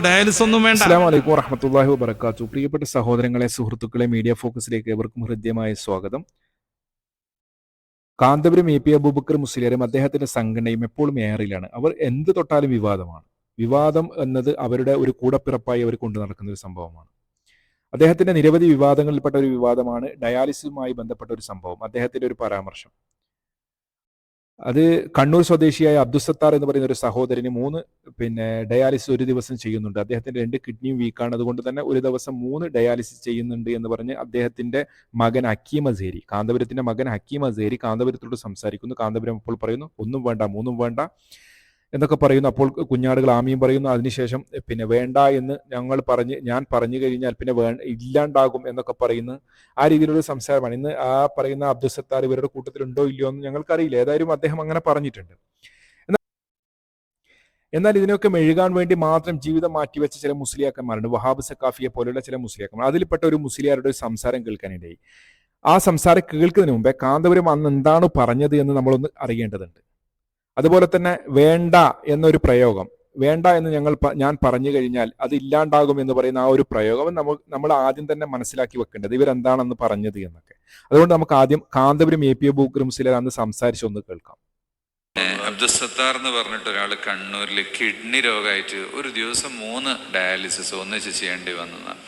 Dialysis ഒന്നും വേണ്ട. പ്രിയപ്പെട്ട സഹോദരങ്ങളെ സുഹൃത്തുക്കളെ മീഡിയ ഫോക്കസിലേക്ക് ഏവർക്കും ഹൃദ്യമായ സ്വാഗതം. കാന്തപുരം എ പി അബൂബക്കർ മുസ്ലിയാരും അദ്ദേഹത്തിന്റെ സംഘടനയും എപ്പോഴും ഏറിലാണ്. അവർ എന്ത് തൊട്ടാലും വിവാദമാണ്. വിവാദം എന്നത് അവരുടെ ഒരു കൂടപ്പിറപ്പായി അവർ കൊണ്ടു നടക്കുന്ന ഒരു സംഭവമാണ്. അദ്ദേഹത്തിന്റെ നിരവധി വിവാദങ്ങളിൽപ്പെട്ട ഒരു വിവാദമാണ് ഡയാലിസിസുമായി ബന്ധപ്പെട്ട ഒരു സംഭവം. അദ്ദേഹത്തിന്റെ ഒരു പരാമർശം. അത് കണ്ണൂർ സ്വദേശിയായ അബ്ദുസത്താർ എന്ന് പറയുന്ന ഒരു സഹോദരന് മൂന്ന് പിന്നെ ഡയാലിസിസ് ഒരു ദിവസം ചെയ്യുന്നുണ്ട്. അദ്ദേഹത്തിന്റെ രണ്ട് കിഡ്നിയും വീക്കാണ് അതുകൊണ്ട് തന്നെ ഒരു ദിവസം മൂന്ന് ഡയാലിസിസ് ചെയ്യുന്നുണ്ട് എന്ന് പറഞ്ഞ് അദ്ദേഹത്തിന്റെ മകൻ ഹക്കീം അസേരി കാന്തപുരത്തിന്റെ മകൻ ഹക്കീം അസേരി കാന്തപുരത്തോട് സംസാരിക്കുന്നു. കാന്തപുരം അപ്പോൾ പറയുന്നു ഒന്നും വേണ്ട മൂന്നും വേണ്ട. എന്നൊക്കെ പറയുന്നു. അപ്പോൾ കുഞ്ഞാടുകൾ ആമിയും പറയുന്നു. അതിനുശേഷം പിന്നെ വേണ്ട എന്ന് ഞങ്ങൾ പറഞ്ഞ് ഞാൻ പറഞ്ഞു കഴിഞ്ഞാൽ പിന്നെ വേ ഇല്ലാണ്ടാകും എന്നൊക്കെ പറയുന്നു. ആ രീതിയിലുള്ള സംസാരമാണ്. ഇന്ന് ആ പറയുന്ന അബ്ദുൽ സത്താർ ഇവരുടെ കൂട്ടത്തിലുണ്ടോ ഇല്ലയോ എന്ന് ഞങ്ങൾക്കറിയില്ല. ഏതായാലും അദ്ദേഹം അങ്ങനെ പറഞ്ഞിട്ടുണ്ട്. എന്നാൽ- ഇതിനൊക്കെ മെഴുകാൻ വേണ്ടി മാത്രം ജീവിതം മാറ്റിവെച്ച ചില മുസ്ലിയാക്കന്മാരുണ്ട്. വഹാബ് സക്കാഫിയെ പോലെയുള്ള ചില മുസ്ലിയാക്കന്മാർ. അതിൽപ്പെട്ട ഒരു മുസ്ലിയാരുടെ ഒരു സംസാരം കേൾക്കാനിടയായി. ആ സംസാരം കേൾക്കുന്നതിന് മുമ്പേ കാന്തപുരം അന്ന് എന്താണ് പറഞ്ഞത് എന്ന് നമ്മളൊന്ന് അറിയേണ്ടതുണ്ട്. അതുപോലെ തന്നെ വേണ്ട എന്നൊരു പ്രയോഗം. വേണ്ട എന്ന് ഞങ്ങൾ ഞാൻ പറഞ്ഞു കഴിഞ്ഞാൽ അത് ഇല്ലാണ്ടാകും എന്ന് പറയുന്ന ആ ഒരു പ്രയോഗം നമ്മൾ നമ്മൾ ആദ്യം തന്നെ മനസ്സിലാക്കി വെക്കേണ്ടത് ഇവരെന്താണെന്ന് പറഞ്ഞത് എന്നൊക്കെ. അതുകൊണ്ട് നമുക്ക് ആദ്യം Kanthapuram A P A book റൂംസിലെ അന്ന് സംസാരിച്ചൊന്ന് കേൾക്കാം. അബ്ദുൽ സത്താർ എന്ന് പറഞ്ഞിട്ട് ഒരാൾ കണ്ണൂരിൽ കിഡ്നി രോഗമായിട്ട് ഒരു ദിവസം മൂന്ന് ഡയാലിസിസ് ഒന്നിച്ച് ചെയ്യേണ്ടി വന്നതാണ്.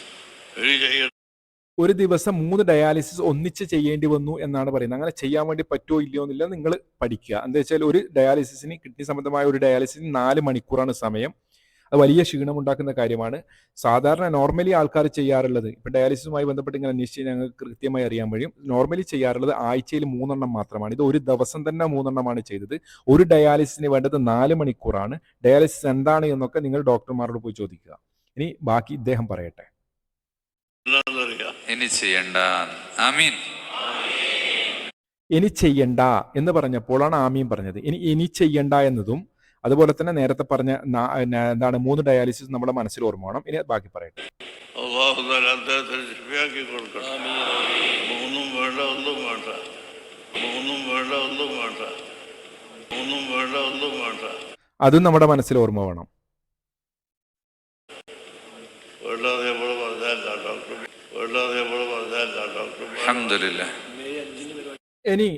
ഒരു ദിവസം മൂന്ന് ഡയാലിസിസ് ഒന്നിച്ച് ചെയ്യേണ്ടി വന്നു എന്നാണ് പറയുന്നത്. അങ്ങനെ ചെയ്യാൻ വേണ്ടി പറ്റുമോ ഇല്ലയോ എന്നില്ല നിങ്ങൾ പഠിക്കുക. എന്താ വെച്ചാൽ ഒരു ഡയാലിസിസിന് കിഡ്നി സംബന്ധമായ ഒരു ഡയാലിസിസിന് നാല് മണിക്കൂറാണ് സമയം. അത് വലിയ ക്ഷീണം ഉണ്ടാക്കുന്ന കാര്യമാണ്. സാധാരണ നോർമലി ആൾക്കാർ ചെയ്യാറുള്ളത്. ഇപ്പം ഡയാലിസിസുമായി ബന്ധപ്പെട്ട് ഇങ്ങനെ അന്വേഷിച്ച് ഞങ്ങൾക്ക് കൃത്യമായി അറിയാൻ കഴിയും. നോർമലി ചെയ്യാറുള്ളത് ആഴ്ചയിൽ മൂന്നെണ്ണം മാത്രമാണ്. ഇത് ഒരു ദിവസം തന്നെ മൂന്നെണ്ണമാണ് ചെയ്തത്. ഒരു ഡയാലിസിസിന് വേണ്ടത് നാല് മണിക്കൂറാണ്. ഡയാലിസിസ് എന്താണ് എന്നൊക്കെ നിങ്ങൾ ഡോക്ടർമാരോട് പോയി ചോദിക്കുക. ഇനി ബാക്കി ഇദ്ദേഹം പറയട്ടെ. ഇനി ചെയ്യണ്ട. ആമീൻ. ഇനി ചെയ്യണ്ട എന്ന് പറഞ്ഞപ്പോഴാണ് ആമീൻ പറഞ്ഞത്. ഇനി ഇനി ചെയ്യണ്ട എന്നതും അതുപോലെ തന്നെ നേരത്തെ പറഞ്ഞ എന്താണ് മൂന്ന് ഡയാലിസിസ് നമ്മുടെ മനസ്സിൽ ഓർമ്മ വേണം. ഇനി ബാക്കി പറയട്ടെ. മൂന്നും വേണ്ട ഒന്നും വേണ്ട. മൂന്നും വേണ്ട ഒന്നും വേണ്ട. മൂന്നും വേണ്ട ഒന്നും വേണ്ട. അതും നമ്മുടെ മനസ്സിൽ ഓർമ്മ വേണം. ഇനി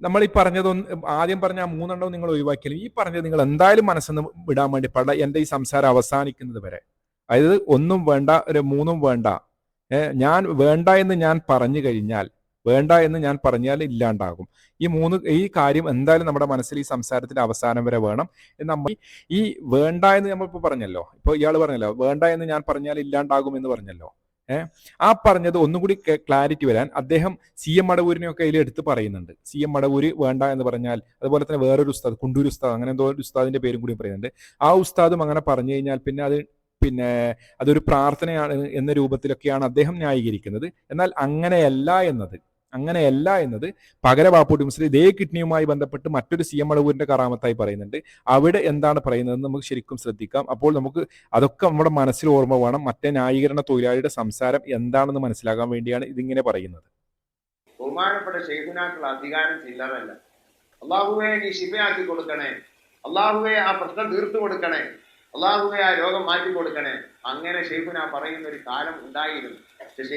നമ്മൾ ഈ പറഞ്ഞതൊന്ന് ആദ്യം പറഞ്ഞ ആ മൂന്നെണ്ണവും നിങ്ങൾ ഒഴിവാക്കിയാലും ഈ പറഞ്ഞത് നിങ്ങൾ എന്തായാലും മനസ്സെന്ന് വിടാൻ വേണ്ടി പാടില്ല. എന്റെ ഈ സംസാരം അവസാനിക്കുന്നത് വരെ. അതായത് ഒന്നും വേണ്ട ഒരു മൂന്നും വേണ്ട. ഞാൻ വേണ്ട എന്ന് ഞാൻ പറഞ്ഞു കഴിഞ്ഞാൽ വേണ്ട എന്ന് ഞാൻ പറഞ്ഞാൽ ഇല്ലാണ്ടാകും. ഈ മൂന്ന് ഈ കാര്യം എന്തായാലും നമ്മുടെ മനസ്സിൽ ഈ സംസാരത്തിന്റെ അവസാനം വരെ വേണം. എന്ന് നമ്മൾ ഈ വേണ്ട എന്ന് നമ്മളിപ്പോ പറഞ്ഞല്ലോ. ഇപ്പൊ ഇയാൾ പറഞ്ഞല്ലോ വേണ്ട എന്ന് ഞാൻ പറഞ്ഞാൽ ഇല്ലാണ്ടാകും എന്ന് പറഞ്ഞല്ലോ. ആ പറഞ്ഞത് ഒന്നും കൂടി ക്ലാരിറ്റി വരാൻ അദ്ദേഹം സി എം മടവൂരിനെയൊക്കെ അതിൽ എടുത്ത് പറയുന്നുണ്ട്. സി എം മടവൂര് വേണ്ട എന്ന് പറഞ്ഞാൽ അതുപോലെ തന്നെ വേറൊരു ഉസ്താദ് കുണ്ടൂർ ഉസ്താദ് അങ്ങനെ എന്തോ ഒരു ഉസ്താദിന്റെ പേരും കൂടി പറയുന്നുണ്ട്. ആ ഉസ്താദും അങ്ങനെ പറഞ്ഞു കഴിഞ്ഞാൽ പിന്നെ അത് പിന്നെ അതൊരു പ്രാർത്ഥനയാണ് എന്ന രൂപത്തിലൊക്കെയാണ് അദ്ദേഹം ന്യായീകരിക്കുന്നത്. എന്നാൽ അങ്ങനെയല്ല എന്നത്. അങ്ങനെയല്ല എന്നത് പകര ബാപ്പൂട്ടി മുസ്ലിം ഇതേ കിഡ്നിയുമായി ബന്ധപ്പെട്ട് മറ്റൊരു സി എം അളവൂരിന്റെ കറാമത്തായി പറയുന്നുണ്ട്. അവിടെ എന്താണ് പറയുന്നത് നമുക്ക് ശരിക്കും ശ്രദ്ധിക്കാം. അപ്പോൾ നമുക്ക് അതൊക്കെ നമ്മുടെ മനസ്സിൽ ഓർമ്മ വേണം. മറ്റേ ന്യായീകരണ തൊഴിലാളിയുടെ സംസാരം എന്താണെന്ന് മനസ്സിലാക്കാൻ വേണ്ടിയാണ് ഇതിങ്ങനെ പറയുന്നത്. ബഹുമാനപ്പെട്ട അധികാരം ചില്ലറല്ല നീ ശിഫയാക്കി കൊടുക്കണേ. അള്ളാഹുവെ ആ പ്രശ്നം തീർത്തു കൊടുക്കണേ. അള്ളാഹുവെ ആ രോഗം മാറ്റി കൊടുക്കണേ. അങ്ങനെ ഷെയ്ഖുന പറയുന്ന ഒരു കാലം ഉണ്ടായിരുന്നു.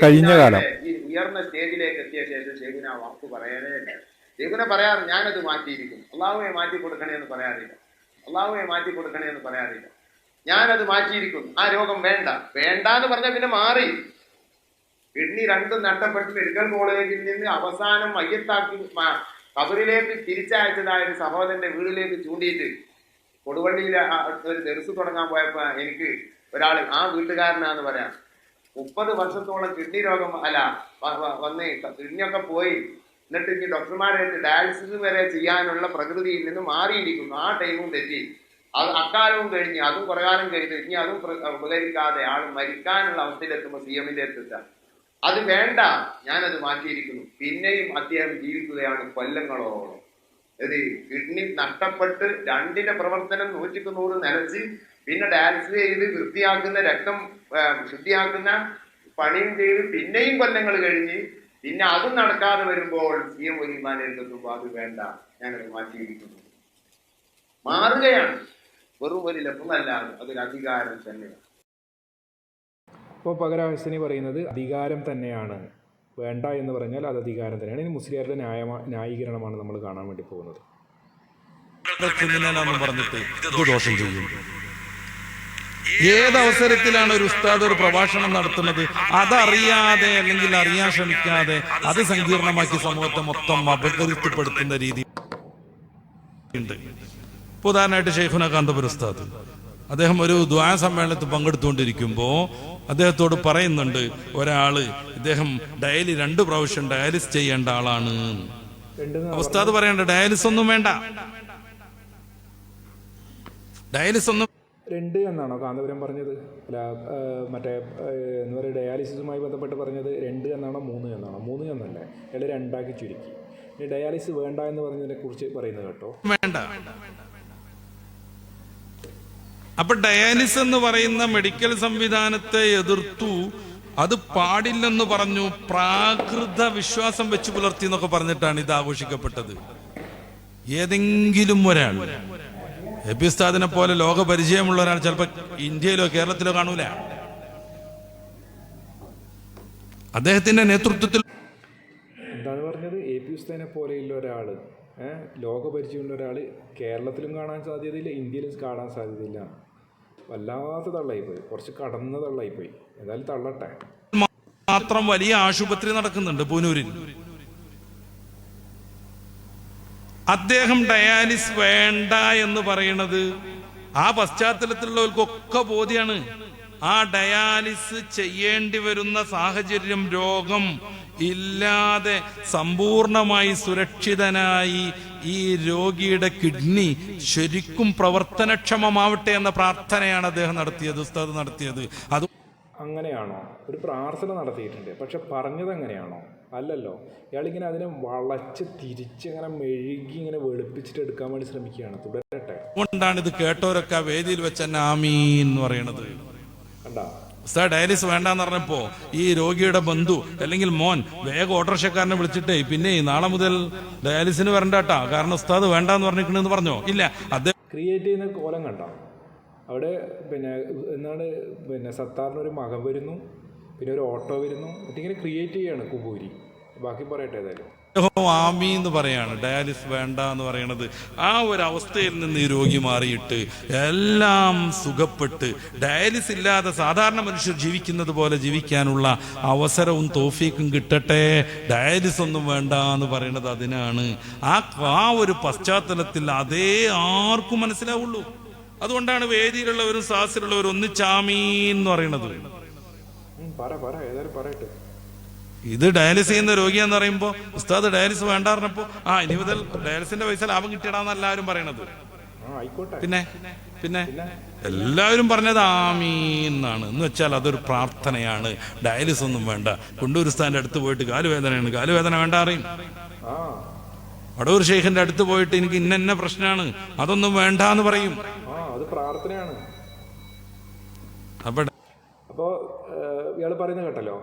കഴിഞ്ഞ കാലം. ഈ ഉയർന്ന സ്റ്റേജിലേക്ക് എത്തിയ ശേഷം ഷെയ്ഖുന വാക്ക് പറയാനേ ഇല്ല. ഷെയ്ഖുന പറയാറ് ഞാനത് മാറ്റിയിരിക്കും അള്ളാഹുവെ മാറ്റി കൊടുക്കണേ എന്ന് പറയാറില്ല. അള്ളാഹുവെ മാറ്റി കൊടുക്കണേ എന്ന് പറയാറില്ല. ഞാനത് മാറ്റിയിരിക്കും ആ രോഗം വേണ്ട. വേണ്ട എന്ന് പറഞ്ഞാൽ പിന്നെ മാറി. കിഡ്നി രണ്ടും നഷ്ടപ്പെട്ട് മെഡിക്കൽ കോളേജിൽ നിന്ന് അവസാനം മയ്യത്താക്കി കബറിലേക്ക് തിരിച്ചയച്ചതായ ഒരു സഹോദരന്റെ വീടിലേക്ക് ചൂണ്ടിയിട്ട് കൊടുവള്ളിയിൽ ഒരു തെരുസ് തുടങ്ങാൻ പോയപ്പോ എനിക്ക് ഒരാൾ ആ വീട്ടുകാരനാന്ന് പറയാം. മുപ്പത് വർഷത്തോളം കിഡ്നി രോഗം അല്ല വന്ന് കിഡ്നിയൊക്കെ പോയി. എന്നിട്ട് ഇനി ഡോക്ടർമാരെ ഡയാലിസിസ് വരെ ചെയ്യാനുള്ള പ്രകൃതിയിൽ നിന്ന് മാറിയിരിക്കുന്നു. ആ ടൈമും തെറ്റി. അത് അക്കാലവും കഴിഞ്ഞ് അതും കുറെ കാലം കഴിഞ്ഞ് ഇനി അതും ഉപകരിക്കാതെ ആൾ മരിക്കാനുള്ള അവസ്ഥയിലെത്തുമ്പോൾ സി എമ്മിന്റെ അടുത്തെത്താം അത് വേണ്ട ഞാനത് മാറ്റിയിരിക്കുന്നു. പിന്നെയും അദ്ദേഹം ജീവിക്കുകയാണ് കൊല്ലങ്ങളോളം. ഇത് കിഡ്നി നഷ്ടപ്പെട്ട് രണ്ടിന്റെ പ്രവർത്തനം നൂറ്റിക്ക് നൂറ് നിലച്ച് പിന്നെ ഡാൻസ് ചെയ്ത് വൃത്തിയാക്കുന്ന രക്തം ശുദ്ധിയാക്കുന്ന പണിയും ചെയ്ത് പിന്നെയും കൊല്ലങ്ങൾ കഴിഞ്ഞ് പിന്നെ അതും നടക്കാതെ വരുമ്പോൾ സി എം എത്തുമ്പോൾ അത് വേണ്ട. ഞാനത് മാറ്റിയിരിക്കുന്നു. മാറുകയാണ്. വെറും ഒരു ലഭ്യമല്ല അതൊരു അധികാരം തന്നെയാണ്. ഇപ്പോൾ പകരം ഹസനി പറയുന്നത് അധികാരം തന്നെയാണ്. വേണ്ട എന്ന് പറഞ്ഞാൽ അത് അധികാരം തന്നെയാണ് ഇനി മുസ്ലിയാരുടെ ന്യായ ന്യായീകരണമാണ് നമ്മൾ കാണാൻ വേണ്ടി പോകുന്നത്. ഏതവസരത്തിലാണ് ഒരു ഉസ്താദ് ഒരു പ്രഭാഷണം നടത്തുന്നത്? അതറിയാതെ അല്ലെങ്കിൽ അറിയാൻ ശ്രമിക്കാതെ അത് സങ്കീർണമാക്കി സമൂഹത്തെ മൊത്തം അപകീർത്തിപ്പെടുത്തുന്ന രീതി ഉണ്ട്. ഉദാഹരണമായിട്ട് ഷെയ്ഖുന കാന്തപുര ഉസ്താദ്. അദ്ദേഹം ഒരു ദ്വാ സമ്മേളനത്തിൽ പങ്കെടുത്തുകൊണ്ടിരിക്കുമ്പോൾ അദ്ദേഹത്തോട് പറയുന്നുണ്ട് ഒരാൾ ഇദ്ദേഹം ഡയലി രണ്ട് പ്രാവശ്യം ഡയാലിസ് ചെയ്യേണ്ട ആളാണ്. അവസ്ഥ ഉസ്താദ് പറയണ്ട ഡയാലിസ് ഒന്നും വേണ്ട. ഡയാലിസ് ഒന്നും രണ്ട് എന്നാണോ കാന്തപുരം പറഞ്ഞത്? അല്ല മറ്റേ എന്ന് എന്താ പറയുക ഡയാലിസിസുമായി ബന്ധപ്പെട്ട് പറഞ്ഞത് രണ്ട് എന്നാണോ മൂന്ന് എന്നാണോ? മൂന്ന് എന്നല്ലേ? അയാൾ രണ്ടാക്കി ചുരുക്കി. ഡയാലിസിസ് വേണ്ട എന്ന് പറഞ്ഞതിനെ കുറിച്ച് പറയുന്നത് കേട്ടോ. വേണ്ട. അപ്പൊ ഡയാലിസ് എന്ന് പറയുന്ന മെഡിക്കൽ സംവിധാനത്തെ എതിർത്തു. അത് പാടില്ലെന്ന് പറഞ്ഞു. പ്രാകൃത വിശ്വാസം വെച്ച് പുലർത്തി എന്നൊക്കെ പറഞ്ഞിട്ടാണ് ഇത് ആഘോഷിക്കപ്പെട്ടത്. ഏതെങ്കിലും ഒരാൾ എബിസ്താദിനെ പോലെ ലോക പരിചയമുള്ള ഒരാൾ ചിലപ്പോ ഇന്ത്യയിലോ കേരളത്തിലോ കാണൂല. അദ്ദേഹത്തിന്റെ നേതൃത്വത്തിൽ എന്താണ് പറഞ്ഞത്? എ പി ഉസ്താനെ പോലെയുള്ള ഒരാൾ ലോകപരിചയമുള്ള ഒരാൾ കേരളത്തിലും കാണാൻ സാധ്യതയില്ല ഇന്ത്യയിലും കാണാൻ സാധ്യതയില്ല. വല്ലാത്ത തള്ളായിപ്പോയി. കുറച്ച് കടന്ന തള്ളായിപ്പോയി. എന്തായാലും തള്ളട്ടെ. മാത്രം വലിയ ആശുപത്രി നടക്കുന്നുണ്ട് പൂനൂരിൽ. അദ്ദേഹം ഡയാലിസ് വേണ്ട എന്ന് പറയുന്നത് ആ പശ്ചാത്തലത്തിലുള്ളവർക്കൊക്കെ ബോധ്യാണ്. ആ ഡയാലിസ് ചെയ്യേണ്ടി വരുന്ന സാഹചര്യം രോഗം ഇല്ലാതെ സമ്പൂർണമായി സുരക്ഷിതനായി ഈ രോഗിയുടെ കിഡ്നി ശരിക്കും പ്രവർത്തനക്ഷമമാവട്ടെ എന്ന പ്രാർത്ഥനയാണ് അദ്ദേഹം നടത്തിയത് ഉസ്താദ് നടത്തിയത്. അത് അങ്ങനെയാണോ? ഒരു പ്രാർത്ഥന നടത്തിയിട്ടുണ്ട്. പക്ഷെ പറഞ്ഞത് അങ്ങനെയാണോ അല്ലല്ലോ. ഇയാളിങ്ങനെ അതിനെ വളച്ച് തിരിച്ച് ഇങ്ങനെ മെഴുകി ഇങ്ങനെ വെളുപ്പിച്ചിട്ട് എടുക്കാൻ വേണ്ടി ശ്രമിക്കുകയാണ്. തുടരട്ടെ. അതുകൊണ്ടാണ് ഇത് കേട്ടവരൊക്കെ വേദിയിൽ വെച്ച് തന്നെ ആമീൻ എന്ന് പറയണത്. ഉസ്താദ് ഡയാലിസ് വേണ്ടെന്ന് പറഞ്ഞപ്പോ ഈ രോഗിയുടെ ബന്ധു അല്ലെങ്കിൽ മോൻ വേഗം ഓട്ടോറിക്ഷക്കാരനെ വിളിച്ചിട്ട് പിന്നെ നാളെ മുതൽ ഡയാലിസിന് വരണ്ടാട്ടാ. കാരണം ഉസ്താദ് വേണ്ടാന്ന് പറഞ്ഞിരിക്കണെന്ന് പറഞ്ഞോ? ഇല്ല അദ്ദേഹം ക്രിയേറ്റ് ചെയ്യുന്ന കോലം കണ്ടോ? അവിടെ പിന്നെ എന്നാണ് പിന്നെ സത്താറിനൊരു മകൻ വരുന്നു പിന്നെ ഒരു ഓട്ടോ വരുന്നു എന്നിട്ടിങ്ങനെ ക്രിയേറ്റ് ചെയ്യാണ് കുബൂരി. ബാക്കി പറയട്ടെ ഏതായാലും. ആമി എന്ന് പറയാണ്. ഡയാലിസ് വേണ്ട എന്ന് പറയണത്. ആ ഒരു അവസ്ഥയിൽ നിന്ന് ഈ രോഗി മാറിയിട്ട് എല്ലാം സുഖപ്പെട്ട് ഡയാലിസ് ഇല്ലാതെ സാധാരണ മനുഷ്യർ ജീവിക്കുന്നത് പോലെ ജീവിക്കാനുള്ള അവസരവും തോഫീക്കും കിട്ടട്ടെ. ഡയാലിസ് ഒന്നും വേണ്ട എന്ന് പറയണത് അതിനാണ്. ആ ആ ഒരു പശ്ചാത്തലത്തിൽ അതേ ആർക്കും മനസ്സിലാവുള്ളൂ. അതുകൊണ്ടാണ് വേദിയിലുള്ളവരും സാഹസിലുള്ളവരും ഒന്നിച്ചാമീ എന്ന് പറയുന്നത് പറ പറ ഏതായാലും പറയട്ടെ. ഇത് ഡയാലിസ് ചെയ്യുന്ന രോഗിയെന്ന് പറയുമ്പോൾ ഉസ്താദ് ഡയാലിസ് വേണ്ട പറഞ്ഞപ്പോ ആ ഇനി മുതൽ ഡയാലിസിന്റെ പൈസ ലാഭം കിട്ടിയടാന്ന് എല്ലാവരും പറയണത്. പിന്നെ പിന്നെ എല്ലാവരും പറഞ്ഞത് ആമീന്നാണ്. എന്ന് വെച്ചാൽ അതൊരു പ്രാർത്ഥനയാണ്. ഡയാലിസ് ഒന്നും വേണ്ട. കൊണ്ടൂർ ഉസ്താദിന്റെ അടുത്ത് പോയിട്ട് കാലുവേദനയാണ്. കാലുവേദന വേണ്ട അറിയും വടവൂർ ഷെയ്ഖിന്റെ അടുത്ത് പോയിട്ട് എനിക്ക് ഇന്ന ഇന്ന പ്രശ്നമാണ് അതൊന്നും വേണ്ട എന്ന് പറയും അത് പ്രാർത്ഥനയാണ്. അപ്പൊ ഇയാൾ പറയുന്നത് കേട്ടല്ലോ.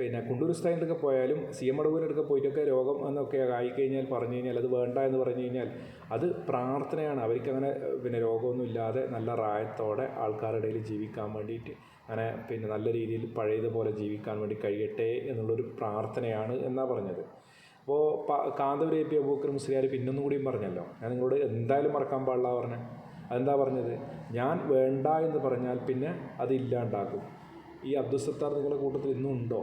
പിന്നെ കുണ്ടൂർ സ്ഥാനത്തൊക്കെ പോയാലും സി എം അടവൂരിനടുക്കെ പോയിട്ടൊക്കെ രോഗം എന്നൊക്കെ ആയിക്കഴിഞ്ഞാൽ പറഞ്ഞു കഴിഞ്ഞാൽ അത് വേണ്ട എന്ന് പറഞ്ഞു കഴിഞ്ഞാൽ അത് പ്രാർത്ഥനയാണ്. അവർക്ക് അങ്ങനെ പിന്നെ രോഗമൊന്നും ഇല്ലാതെ നല്ല റായത്തോടെ ആൾക്കാരുടെ ഇടയിൽ ജീവിക്കാൻ വേണ്ടിയിട്ട് അങ്ങനെ പിന്നെ നല്ല രീതിയിൽ പഴയതുപോലെ ജീവിക്കാൻ വേണ്ടി കഴിയട്ടെ എന്നുള്ളൊരു പ്രാർത്ഥനയാണ് എന്നാണ് പറഞ്ഞത്. അപ്പോൾ കാന്തപുര എ പി അബൂക്കർ മുസ്ലിയാർ പിന്നൊന്നും കൂടിയും പറഞ്ഞല്ലോ. ഞാൻ നിങ്ങളോട് എന്തായാലും മറക്കാൻ പാടില്ല പറഞ്ഞത് അതെന്താ പറഞ്ഞത്? ഞാൻ വേണ്ട എന്ന് പറഞ്ഞാൽ പിന്നെ അത് ഇല്ലാണ്ടാക്കും. ഈ അബ്ദുസത്താർ നിങ്ങളുടെ കൂട്ടത്തിൽ ഇന്നും ഉണ്ടോ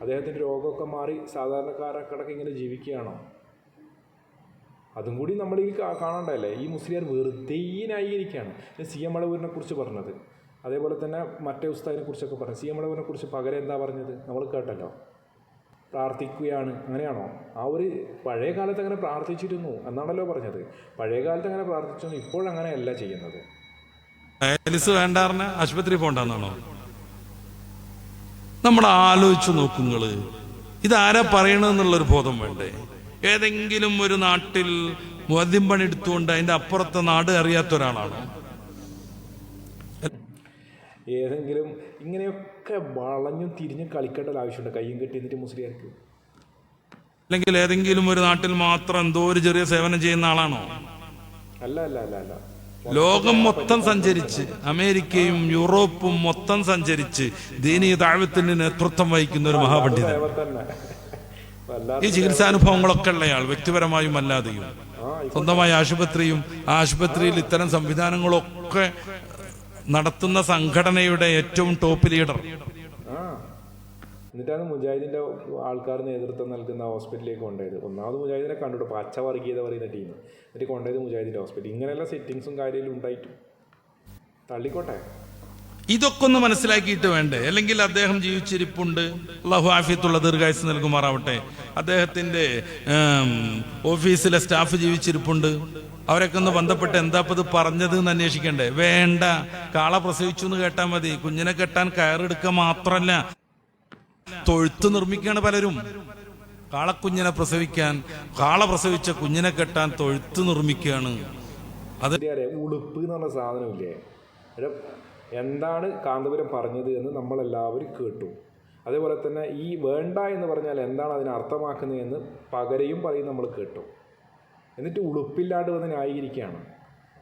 അദ്ദേഹത്തിന്റെ രോഗമൊക്കെ മാറി സാധാരണക്കാരക്കടക്ക് ഇങ്ങനെ ജീവിക്കുകയാണോ? അതും കൂടി നമ്മൾ ഈ കാണണ്ടല്ലേ? ഈ മുസ്ലിയാർ വെറുതെ ന്യായീകരിക്കുകയാണ്. സി എം അളവൂരിനെ കുറിച്ച് പറഞ്ഞത്. അതേപോലെ തന്നെ മറ്റേ ഉസ്താദിനെ കുറിച്ചൊക്കെ പറഞ്ഞു സി എം അളവൂരിനെ കുറിച്ച് പകരം എന്താ പറഞ്ഞത്? നമ്മൾ കേട്ടല്ലോ. പ്രാർത്ഥിക്കുകയാണ്. അങ്ങനെയാണോ? ആ ഒരു പഴയ കാലത്ത് അങ്ങനെ പ്രാർത്ഥിച്ചിരുന്നു എന്നാണല്ലോ പറഞ്ഞത്. പഴയ കാലത്ത് അങ്ങനെ പ്രാർത്ഥിച്ചു ഇപ്പോഴങ്ങനെയല്ല ചെയ്യുന്നത്. ഡയാലിസ് വേണ്ടാറിന് ആശുപത്രി പോണ്ടെന്നാണോ നമ്മൾ ആലോചിച്ച് നോക്കുങ്ങൾ ഇതാരാ പറയണെന്നുള്ളൊരു ബോധം വേണ്ടേ? ഏതെങ്കിലും ഒരു നാട്ടിൽ മദ്യം പണി എടുത്തുകൊണ്ട് അതിന്റെ അപ്പുറത്തെ നാട് അറിയാത്ത ഒരാളാണ്? ഏതെങ്കിലും ഇങ്ങനെയൊക്കെ വളഞ്ഞും തിരിഞ്ഞും കളിക്കേണ്ട ആവശ്യമുണ്ട് കയ്യും കെട്ടി എന്നിട്ട് മുസ്ലിയാർക്ക് അല്ലെങ്കിൽ ഏതെങ്കിലും ഒരു നാട്ടിൽ മാത്രം എന്തോ ഒരു ചെറിയ സേവനം ചെയ്യുന്ന ആളാണോ? അല്ല അല്ല അല്ല അല്ല. ലോകം മൊത്തം സഞ്ചരിച്ച് അമേരിക്കയും യൂറോപ്പും മൊത്തം സഞ്ചരിച്ച് ദീനീയ താഴ്വത്തിന് നേതൃത്വം വഹിക്കുന്ന ഒരു മഹാപണ്ഡിതൻ. ഈ ചികിത്സാനുഭവങ്ങളൊക്കെ ഉള്ളയാൾ വ്യക്തിപരമായും അല്ലാതെയും സ്വന്തമായ ആശുപത്രിയും ആ ആശുപത്രിയിൽ ഇത്തരം സംവിധാനങ്ങളൊക്കെ നടത്തുന്ന സംഘടനയുടെ ഏറ്റവും ടോപ്പ് ലീഡർ എന്നിട്ടാണ് മുജാഹിദിന്റെ ആൾക്കാർ നേതൃത്വം നൽകുന്ന ഹോസ്പിറ്റലിലേക്ക് കൊണ്ടുപോയത്. ഒന്നാമത് മുജാഹിദിനെ കണ്ടുട്ടോ പച്ച വർഗീയത പറയുന്ന ടീം എന്നിട്ട് കൊണ്ടുപോയത് മുജാഹിദിന്റെ ഹോസ്പിറ്റൽ ഇങ്ങനെയുള്ള സെറ്റിങ്സും കാര്യങ്ങളും ഉണ്ടായിട്ടും. തള്ളിക്കോട്ടെ? ഇതൊക്കെ ഒന്ന് മനസ്സിലാക്കിയിട്ട് വേണ്ടേ? അല്ലെങ്കിൽ അദ്ദേഹം ജീവിച്ചിരിപ്പുണ്ട്. അള്ളാഹു ആഫിയത്തുള്ള ദീർഘായുസ് നൽകുമാറാവട്ടെ. അദ്ദേഹത്തിന്റെ ഓഫീസിലെ സ്റ്റാഫ് ജീവിച്ചിരിപ്പുണ്ട്. അവരൊക്കെ ഒന്ന് ബന്ധപ്പെട്ട് ഇത് പറഞ്ഞത് എന്ന് അന്വേഷിക്കണ്ടേ? വേണ്ട. കാള പ്രസവിച്ചു എന്ന് കേട്ടാൽ മതി. കുഞ്ഞിനെ കെട്ടാൻ കയറെടുക്കുക മാത്രല്ല. തൊഴുത്ത് നിർമ്മിക്കുകയാണ് പലരും. കാളക്കുഞ്ഞിനെ പ്രസവിക്കാൻ കാള പ്രസവിച്ച കുഞ്ഞിനെ കെട്ടാൻ തൊഴുത്ത് നിർമ്മിക്കുകയാണ്. അത് ഉടുപ്പ് എന്ന് പറഞ്ഞ സാധനമില്ലേ എന്താണ് കാന്തപുരം പറഞ്ഞത് എന്ന് നമ്മളെല്ലാവരും കേട്ടു. അതേപോലെ തന്നെ ഈ വേണ്ട എന്ന് പറഞ്ഞാൽ എന്താണ് അതിനെ അർത്ഥമാക്കുന്നത് എന്ന് പകരയും പറയും നമ്മൾ കേട്ടു. എന്നിട്ട് ഉളുപ്പില്ലാണ്ട് വന്ന് ന്യായീകരിക്കുകയാണ്.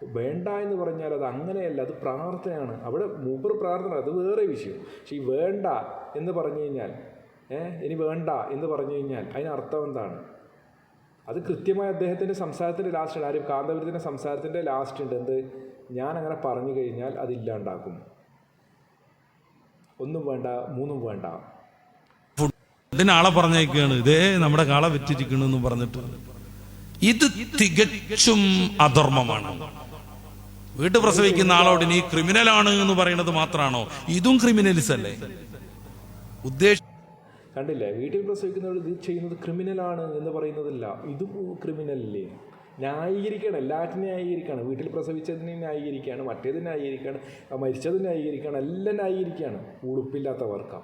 വേണ്ട എന്ന് പറഞ്ഞാൽ അത് അങ്ങനെയല്ല അത് പ്രാർത്ഥനയാണ്. അവിടെ മൂപ്പർ പ്രാർത്ഥന അത് വേറെ വിഷയം. പക്ഷേ ഈ വേണ്ട എന്ന് പറഞ്ഞു കഴിഞ്ഞാൽ ഇനി വേണ്ട എന്ന് പറഞ്ഞു കഴിഞ്ഞാൽ അതിനർത്ഥം എന്താണ്? അത് കൃത്യമായി അദ്ദേഹത്തിന്റെ സംസാരത്തിന്റെ ലാസ്റ്റ് ഉണ്ട് ആരും കാന്തപുരത്തിന്റെ സംസാരത്തിന്റെ ലാസ്റ്റ് ഉണ്ട് എന്ത്? ഞാൻ അങ്ങനെ പറഞ്ഞു കഴിഞ്ഞാൽ അതില്ലാണ്ടാക്കും ഒന്നും വേണ്ട മൂന്നും വേണ്ട. ഇതിനാളെ പറഞ്ഞേക്കാണ് ഇതേ നമ്മുടെ കാള വെച്ചിരിക്കണു എന്ന് പറഞ്ഞിട്ട്. ഇത് തികച്ചും അധർമ്മമാണ്. വീട്ടു പ്രസവിക്കുന്ന ആളോട് നീ ക്രിമിനലാണ് എന്ന് പറയുന്നത് മാത്രമാണോ? ഇതും ക്രിമിനൽസ് അല്ലേ? ഉദ്ദേശ കണ്ടില്ലേ? വീട്ടിൽ പ്രസവിക്കുന്നവർ ഇത് ചെയ്യുന്നത് ക്രിമിനലാണ് എന്ന് പറയുന്നതല്ല. ഇതും ക്രിമിനലല്ലേ ന്യായീകരിക്കണം. എല്ലാറ്റിനും ന്യായീകരിക്കുകയാണ് വീട്ടിൽ പ്രസവിച്ചതിനെ ന്യായീകരിക്കുകയാണ് മറ്റേത് ന്യായീകരിക്കുകയാണ് മരിച്ചത് ന്യായീകരിക്കുകയാണ് എല്ലാം ന്യായീകരിക്കുകയാണ് ഉടുപ്പില്ലാത്തവർക്കാം.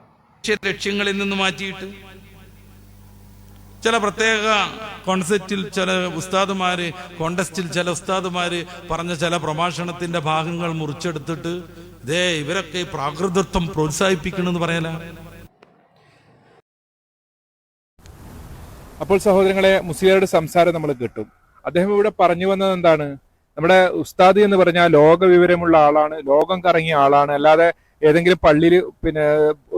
ലക്ഷ്യങ്ങളിൽ നിന്ന് മാറ്റിയിട്ട് ചില പ്രത്യേക കോൺസെപ്റ്റിൽ ചില ഉസ്താദുമാര് കോണ്ടസ്റ്റിൽ ചില ഉസ്താദുമാര് പറഞ്ഞ ചില പ്രഭാഷണത്തിന്റെ ഭാഗങ്ങൾ മുറിച്ചെടുത്തിട്ട് ഇതേ ഇവരൊക്കെ പ്രാകൃതത്വം പ്രോത്സാഹിപ്പിക്കണമെന്ന് പറയല. അപ്പോൾ സഹോദരങ്ങളെ മുസ്ലിങ്ങളുടെ സംസാരം നമ്മൾ കിട്ടും. അദ്ദേഹം ഇവിടെ പറഞ്ഞു വന്നത് എന്താണ്? നമ്മുടെ ഉസ്താദ് എന്ന് പറഞ്ഞാൽ ലോക വിവരമുള്ള ആളാണ് ലോകം കറങ്ങിയ ആളാണ്. അല്ലാതെ ഏതെങ്കിലും പള്ളിയിൽ പിന്നെ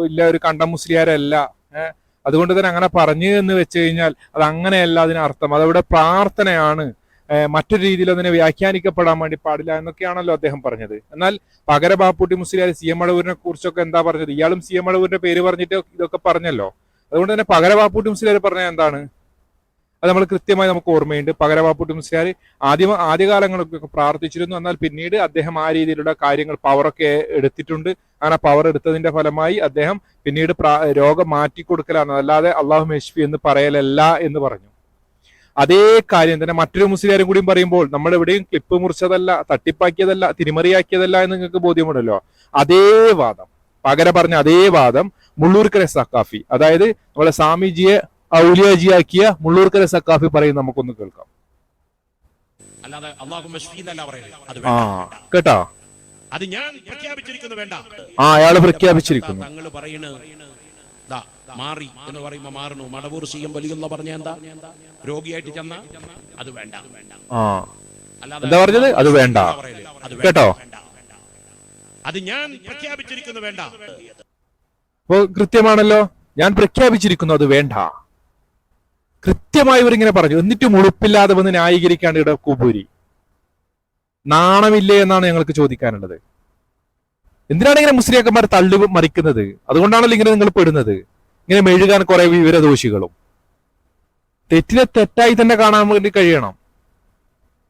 ഇല്ല ഒരു കണ്ട മുസ്ലിയാരല്ല. അതുകൊണ്ട് തന്നെ അങ്ങനെ പറഞ്ഞു എന്ന് വെച്ച് കഴിഞ്ഞാൽ അത് അങ്ങനെയല്ല അതിനർത്ഥം അതവിടെ പ്രാർത്ഥനയാണ്. മറ്റൊരു രീതിയിൽ അതിനെ വ്യാഖ്യാനിക്കപ്പെടാൻ വേണ്ടി പാടില്ല എന്നൊക്കെയാണല്ലോ അദ്ദേഹം പറഞ്ഞത്. എന്നാൽ പകര ബാപ്പുട്ടി മുസ്ലിയാർ സി എം അളവൂരിനെ കുറിച്ചൊക്കെ എന്താ പറഞ്ഞത്? ഇയാളും സി എം അളവൂരിന്റെ പേര് പറഞ്ഞിട്ട് ഇതൊക്കെ പറഞ്ഞല്ലോ. അതുകൊണ്ട് തന്നെ പകര ബാപ്പുട്ടി മുസ്ലിയാർ പറഞ്ഞ എന്താണ്? അത് നമ്മൾ കൃത്യമായി നമുക്ക് ഓർമ്മയുണ്ട്. പകരവാപ്പുട്ടി മുസ്ലിയാർ ആദ്യം ആദ്യകാലങ്ങളൊക്കെ പ്രാർത്ഥിച്ചിരുന്നു. എന്നാൽ പിന്നീട് അദ്ദേഹം ആ രീതിയിലുള്ള കാര്യങ്ങൾ പവറൊക്കെ എടുത്തിട്ടുണ്ട്. അങ്ങനെ പവർ എടുത്തതിന്റെ ഫലമായി അദ്ദേഹം പിന്നീട് രോഗം മാറ്റിക്കൊടുക്കലാണ് അല്ലാതെ അള്ളാഹു മെഷ്ഫി എന്ന് പറയലല്ല എന്ന് പറഞ്ഞു. അതേ കാര്യം തന്നെ മറ്റൊരു മുസ്ലിയാരും കൂടിയും പറയുമ്പോൾ നമ്മൾ എവിടെയും ക്ലിപ്പ് മുറിച്ചതല്ല തട്ടിപ്പാക്കിയതല്ല തിരിമറിയാക്കിയതല്ല എന്ന് നിങ്ങൾക്ക് ബോധ്യമുണ്ടല്ലോ. അതേ വാദം. പകര പറഞ്ഞ അതേ വാദം മുള്ളൂർക്കര സക്കാഫി അതായത് നമ്മളെ സ്വാമിജിയെ ഔലിയാജിയാക്കിയ മുള്ളൂർക്കര സക്കാഫി പറയും നമുക്കൊന്ന് കേൾക്കാം. ആ വേണ്ട. കേട്ടാ? അത് ഞാൻ പ്രഖ്യാപിച്ചിരിക്കുന്നു വേണ്ട. ആ അയാൾ പ്രഖ്യാപിച്ചിരിക്കുന്നു. തങ്ങൾ പറയുന്നത് മാറി എന്ന് പറയുമ്പോ മാറണു. മടവൂർ സി എം വലിയുള്ള പറഞ്ഞ എന്താ? രോഗിയായിട്ട് ചെന്ന അത് വേണ്ട. ആ. അല്ലാതെ എന്താ പറഞ്ഞത്? വേണ്ട. അത് വേണ്ട, കേട്ടോ? അത് ഞാൻ പ്രഖ്യാപിച്ചിരിക്കുന്നു വേണ്ട. അപ്പോ കൃത്യമാണല്ലോ ഞാൻ പ്രഖ്യാപിച്ചിരിക്കുന്നു അത് വേണ്ട. കൃത്യമായി ഇവരിങ്ങനെ പറഞ്ഞു. എന്നിട്ടും ഉളുപ്പില്ലാതെ വന്ന് ന്യായീകരിക്കാണ്ട് ഇവിടെ കുബൂരി. നാണമില്ലേ എന്നാണ് ഞങ്ങൾക്ക് ചോദിക്കാനുള്ളത്. എന്തിനാണ് ഇങ്ങനെ മുസ്ലിയാക്കന്മാർ തള്ളി മറിക്കുന്നത്? അതുകൊണ്ടാണല്ലോ ഇങ്ങനെ നിങ്ങൾ പെടുന്നത്. ഇങ്ങനെ മെഴുകാൻ കുറെ വിവരദോഷികളും. തെറ്റിനെ തെറ്റായി തന്നെ കാണാൻ വേണ്ടി കഴിയണം.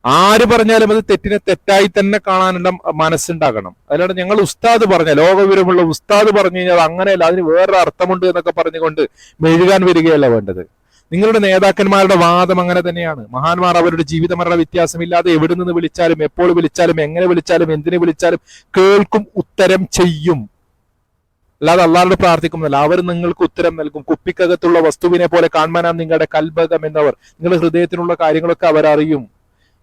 ആര് പറഞ്ഞാലും അത് തെറ്റിനെ തെറ്റായി തന്നെ കാണാനുള്ള മനസ്സുണ്ടാകണം. അതിലാണ് ഞങ്ങൾ ഉസ്താദ് പറഞ്ഞ ലോകവിവരമുള്ള ഉസ്താദ് പറഞ്ഞു കഴിഞ്ഞാൽ അങ്ങനെയല്ല അതിന് വേറൊരു അർത്ഥമുണ്ട് എന്നൊക്കെ പറഞ്ഞുകൊണ്ട് മെഴുകാൻ വരികയല്ല വേണ്ടത്. നിങ്ങളുടെ നേതാക്കന്മാരുടെ വാദം അങ്ങനെ തന്നെയാണ്. മഹാന്മാർ അവരുടെ ജീവിത മരണ വ്യത്യാസമില്ലാതെ എവിടെ നിന്ന് വിളിച്ചാലും എപ്പോൾ വിളിച്ചാലും എങ്ങനെ വിളിച്ചാലും എന്തിനു വിളിച്ചാലും കേൾക്കും ഉത്തരം ചെയ്യും. അല്ലാതെ അള്ളാഹോട് പ്രാർത്ഥിക്കുന്നില്ല. അവർ നിങ്ങൾക്ക് ഉത്തരം നൽകും. കുപ്പിക്കകത്തുള്ള വസ്തുവിനെ പോലെ കാണാനാണ് നിങ്ങളുടെ കൽബകം എന്നവർ. നിങ്ങളുടെ ഹൃദയത്തിനുള്ള കാര്യങ്ങളൊക്കെ അവരറിയും.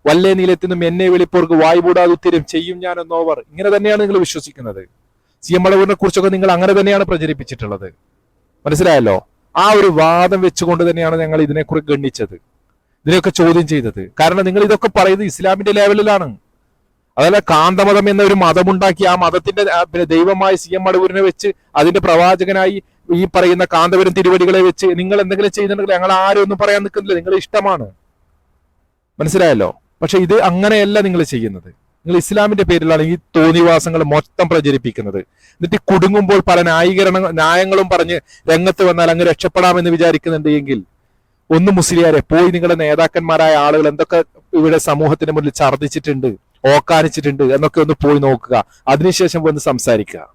വല്ലേ നീലത്തിനും എന്നെ വിളിപ്പോർക്ക് വായ്പൂടാതെ ഉത്തരം ചെയ്യും ഞാൻ എന്നോവർ ഇങ്ങനെ തന്നെയാണ് നിങ്ങൾ വിശ്വസിക്കുന്നത്. സി എം അളവൂരിനെ കുറിച്ചൊക്കെ നിങ്ങൾ അങ്ങനെ തന്നെയാണ് പ്രചരിപ്പിച്ചിട്ടുള്ളത്. മനസ്സിലായല്ലോ? ആ ഒരു വാദം വെച്ചുകൊണ്ട് തന്നെയാണ് ഞങ്ങൾ ഇതിനെക്കുറിച്ച് ഗണ്ണിച്ചത്. ഇതിനെയൊക്കെ ചോദ്യം ചെയ്തത്. കാരണം നിങ്ങൾ ഇതൊക്കെ പറയുന്നത് ഇസ്ലാമിന്റെ ലെവലിലാണ്. അതല്ല കാന്തമതം എന്ന ഒരു മതമുണ്ടാക്കി ആ മതത്തിന്റെ പിന്നെ ദൈവമായ സി എം അടവൂരിനെ വെച്ച് അതിന്റെ പ്രവാചകനായി ഈ പറയുന്ന കാന്തപുരം തിരുവടികളെ വെച്ച് നിങ്ങൾ എന്തെങ്കിലും ചെയ്യുന്നുണ്ടെങ്കിൽ ഞങ്ങൾ ആരും ഒന്നും പറയാൻ നിൽക്കുന്നില്ല. നിങ്ങളുടെ ഇഷ്ടമാണ്. മനസ്സിലായല്ലോ? പക്ഷെ ഇത് അങ്ങനെയല്ല നിങ്ങൾ ചെയ്യുന്നത്. നിങ്ങൾ ഇസ്ലാമിന്റെ പേരിലാണ് ഈ തോന്നിവാസങ്ങൾ മൊത്തം പ്രചരിപ്പിക്കുന്നത്. എന്നിട്ട് കുടുങ്ങുമ്പോൾ പല ന്യായീകരണ ന്യായങ്ങളും പറഞ്ഞ് രംഗത്ത് വന്നാൽ അങ്ങ് രക്ഷപ്പെടാമെന്ന് വിചാരിക്കുന്നുണ്ട് എങ്കിൽ ഒന്ന് മുസ്ലിയാരെ പോയി നിങ്ങളുടെ നേതാക്കന്മാരായ ആളുകൾ എന്തൊക്കെ ഇവിടെ സമൂഹത്തിന് മുന്നിൽ ഛർദ്ദിച്ചിട്ടുണ്ട് ഓക്കാനിച്ചിട്ടുണ്ട് എന്നൊക്കെ ഒന്ന് പോയി നോക്കുക. അതിനുശേഷം വന്ന് സംസാരിക്കുക.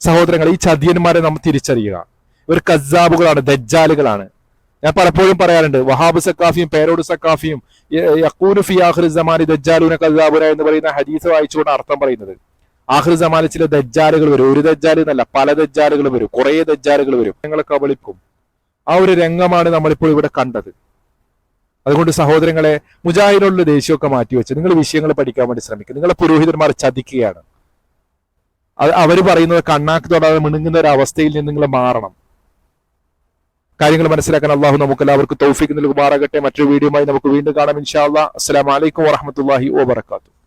സഹോദരങ്ങൾ ഈ ചതിയന്മാരെ നമ്മൾ തിരിച്ചറിയുക. ഇവർ കസാബുകളാണ് ദജ്ജാലുകളാണ്. ഞാൻ പലപ്പോഴും പറയാറുണ്ട് വഹാബ് സക്കാഫിയും പേരോട് സക്കാഫിയും യക്കൂനു ഫി ആഖിർ സമാനി ദജ്ജാലൂന കസാബുന എന്ന് പറയുന്ന ഹദീസ് വായിച്ചുകൊണ്ട് അർത്ഥം പറയുന്നത്. ആഖിർ സമാനിൽ ചില ദജ്ജാലുകൾ വരും ഒരു ദജ്ജാൽ എന്നല്ല പല ദജ്ജാലുകൾ വരും കുറേ ദജ്ജാലുകൾ വരും. ഞങ്ങളെ കബളിക്കും ആ ഒരു രംഗമാണ് നമ്മളിപ്പോൾ ഇവിടെ കണ്ടത്. അതുകൊണ്ട് സഹോദരങ്ങളെ മുജാഹിദിനുള്ള ദേഷ്യമൊക്കെ മാറ്റിവെച്ച് നിങ്ങൾ വിഷയങ്ങൾ പഠിക്കാൻ വേണ്ടി ശ്രമിക്കുക. നിങ്ങളെ പുരോഹിതന്മാർ ചതിക്കുകയാണ്. അവർ പറയുന്നത് കണ്ണാക്ക് തൊടാതെ മിണുങ്ങുന്ന ഒരു അവസ്ഥയിൽ നിന്ന് നിങ്ങൾ മാറണം. കാര്യങ്ങൾ മനസ്സിലാക്കാൻ അള്ളാഹു നമുക്ക് എല്ലാവർക്കും തൗഫിക്ക് നൽകുമാറാകട്ടെ. മറ്റൊരു വീഡിയോയുമായി നമുക്ക് വീണ്ടും കാണാം. ഇൻഷാ അള്ളാഹ് അസ്സലാമു അലൈക്കും വറഹ്മത്തുള്ളാഹി വബറകാതുഹു.